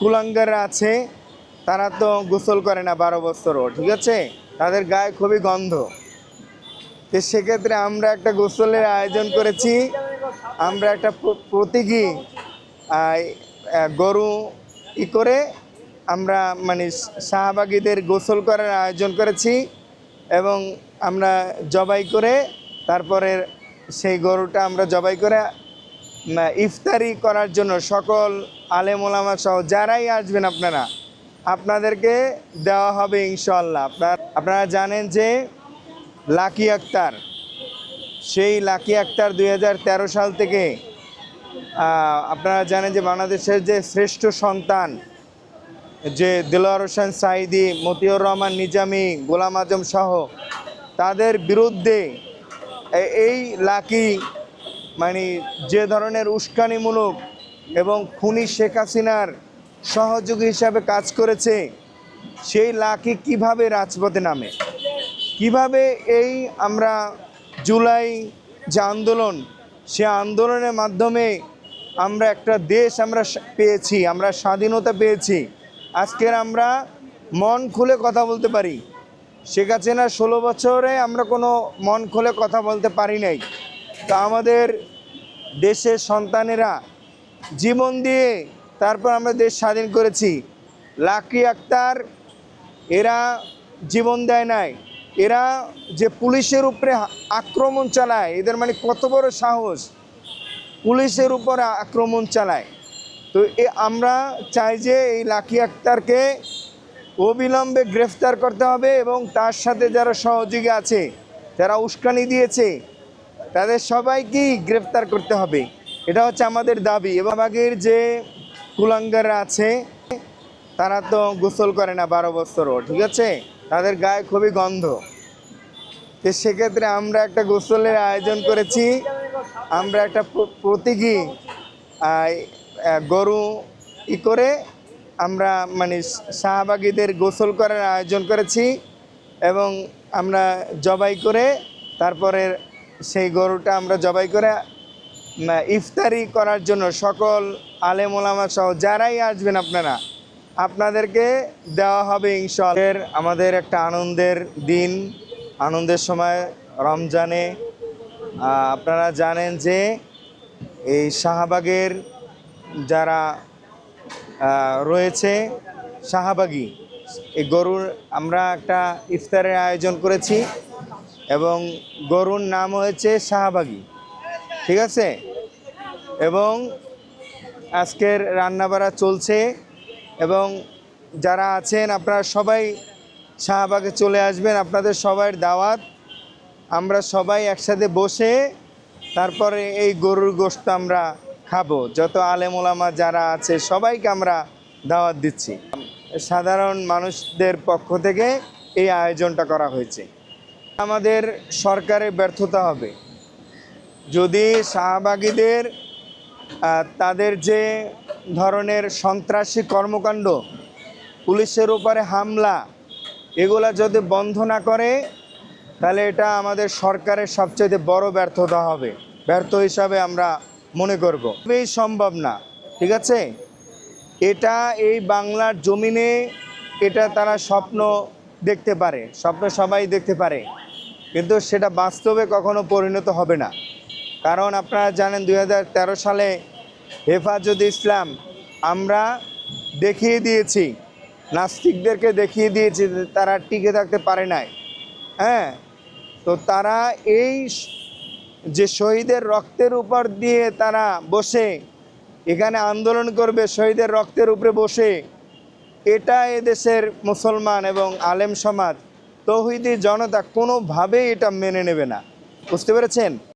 কুলাঙ্গার আছে, তারা তো গোসল করে না বারো বছরও, ঠিক আছে? তাদের গায়ে খুবই গন্ধ। তো সেক্ষেত্রে আমরা একটা গোসলের আয়োজন করেছি। আমরা একটা প্রতীকী গরু ই করে আমরা মানে শাহবাগীদের গোসল করার আয়োজন করেছি এবং আমরা জবাই করে, তারপরে সেই গরুটা আমরা জবাই করে ইফতারি করার জন্য সকল আলেম ওলামা সহ যারাই আসবেন আপনারা, আপনাদেরকে দেওয়া হবে ইনশাল্লাহ আপনার, আপনারা জানেন যে লাকি আক্তার, সেই লাকি আক্তার দু হাজার তেরো সাল থেকে আপনারা জানেন যে বাংলাদেশের যে শ্রেষ্ঠ সন্তান, যে দিলওয়ার হোসেন সাইদি মতিউর রহমান নিজামি, গোলাম আজম সহ, তাদের বিরুদ্ধে এই লাকি মানে যে ধরনের উস্কানিমূলক এবং খুনি শেখ হাসিনার সহযোগী হিসাবে কাজ করেছে, সেই লাকি কীভাবে রাজপথে নামে? কীভাবে এই আমরা জুলাই যে আন্দোলন, সে আন্দোলনের মাধ্যমে আমরা একটা দেশ আমরা পেয়েছি, আমরা স্বাধীনতা পেয়েছি, আজকের আমরা মন খুলে কথা বলতে পারি। শেখ হাসিনা ষোলো বছরে আমরা কোনো মন খুলে কথা বলতে পারি নাই। তো আমাদের দেশের সন্তানেরা জীবন দিয়ে তারপর আমরা দেশ স্বাধীন করেছি। লাকি আক্তার, এরা জীবন দেয় নাই। এরা যে পুলিশের উপরে আক্রমণ চালায়, এদের মানে কত বড় সাহস। পুলিশের উপর আক্রমণ চালায়। তো এ আমরা চাই যে এই লাকি আক্তারকে অবিলম্বে গ্রেফতার করতে হবে এবং তার সাথে যারা সহযোগী আছে, যারা উস্কানি দিয়েছে তাদের সবাইকেই গ্রেফতার করতে হবে। এটা হচ্ছে আমাদের দাবি এবং আগের যে কুলাঙ্গার আছে, তারা তো গোসল করে না বারো বছরও, ঠিক আছে? তাদের গায়ে খুবই গন্ধ। তো সেক্ষেত্রে আমরা একটা গোসলের আয়োজন করেছি। আমরা একটা প্র- প্রতীকী গরু ই করে আমরা মানে শাহবাগীদের গোসল করার আয়োজন করেছি এবং আমরা জবাই করে তারপরে সেই গরুটা আমরা জবাই করে ইফতারি করার জন্য সকল আলেম ওলামা সহ যারাই আসবেন আপনারা, আপনাদেরকে দেওয়া হবে ইনশাল্লাহ আমাদের একটা আনন্দের দিন, আনন্দের সময়, রমজানে। আপনারা জানেন যে এই শাহবাগের যারা রয়েছে, শাহবাগী, এই গরুর আমরা একটা ইফতারের আয়োজন করেছি। এবং গরুর নাম হয়েছে শাহবাগী। ঠিক আছে? এবং আজকের রান্নাবাড়া চলছে এবং যারা আছেন আপনারা সবাই শাহবাগে চলে আসবেন, আপনাদের সবার দাওয়াত। আমরা সবাই একসাথে বসে তারপরে এই গরুর গোশত আমরা খাব। যত আলেম ওলামা যারা আছে, সবাইকে আমরা দাওয়াত দিচ্ছি। সাধারণ মানুষদের পক্ষ থেকে এই আয়োজনটা করা হয়েছে। আমাদের সরকারের ব্যর্থতা হবে। যদি শাহবাগীদের তাদের যে ধরনের সন্ত্রাসী কর্মকাণ্ড, পুলিশের উপরে হামলা, এগুলা যদি বন্ধ না করে, তাহলে এটা আমাদের সরকারের সবচেয়ে বড় ব্যর্থতা হবে। ব্যর্থ হিসাবে আমরা মনে করব। এই সম্ভব না, ঠিক আছে? এটা এই বাংলার জমিনে, এটা তারা স্বপ্ন দেখতে পারে, স্বপ্ন সবাই দেখতে পারে। কিন্তু সেটা বাস্তবে কখনো পরিণত হবে না। কারণ আপনারা জানেন দু হাজার তেরো সালে হেফাজত ইসলাম, আমরা দেখিয়ে দিয়েছি, নাস্তিকদেরকে দেখিয়ে দিয়েছি তারা টিকে থাকতে পারে নাই। হ্যাঁ তো তারা এই যে শহীদের রক্তের উপর দিয়ে তারা বসে, এখানে আন্দোলন করবে শহীদের রক্তের উপরে বসে, এটা এদেশের মুসলমান এবং আলেম সমাজ তৌহিদি জনতা কোনোভাবেই এটা মেনে নেবে না। বুঝতে পেরেছেন?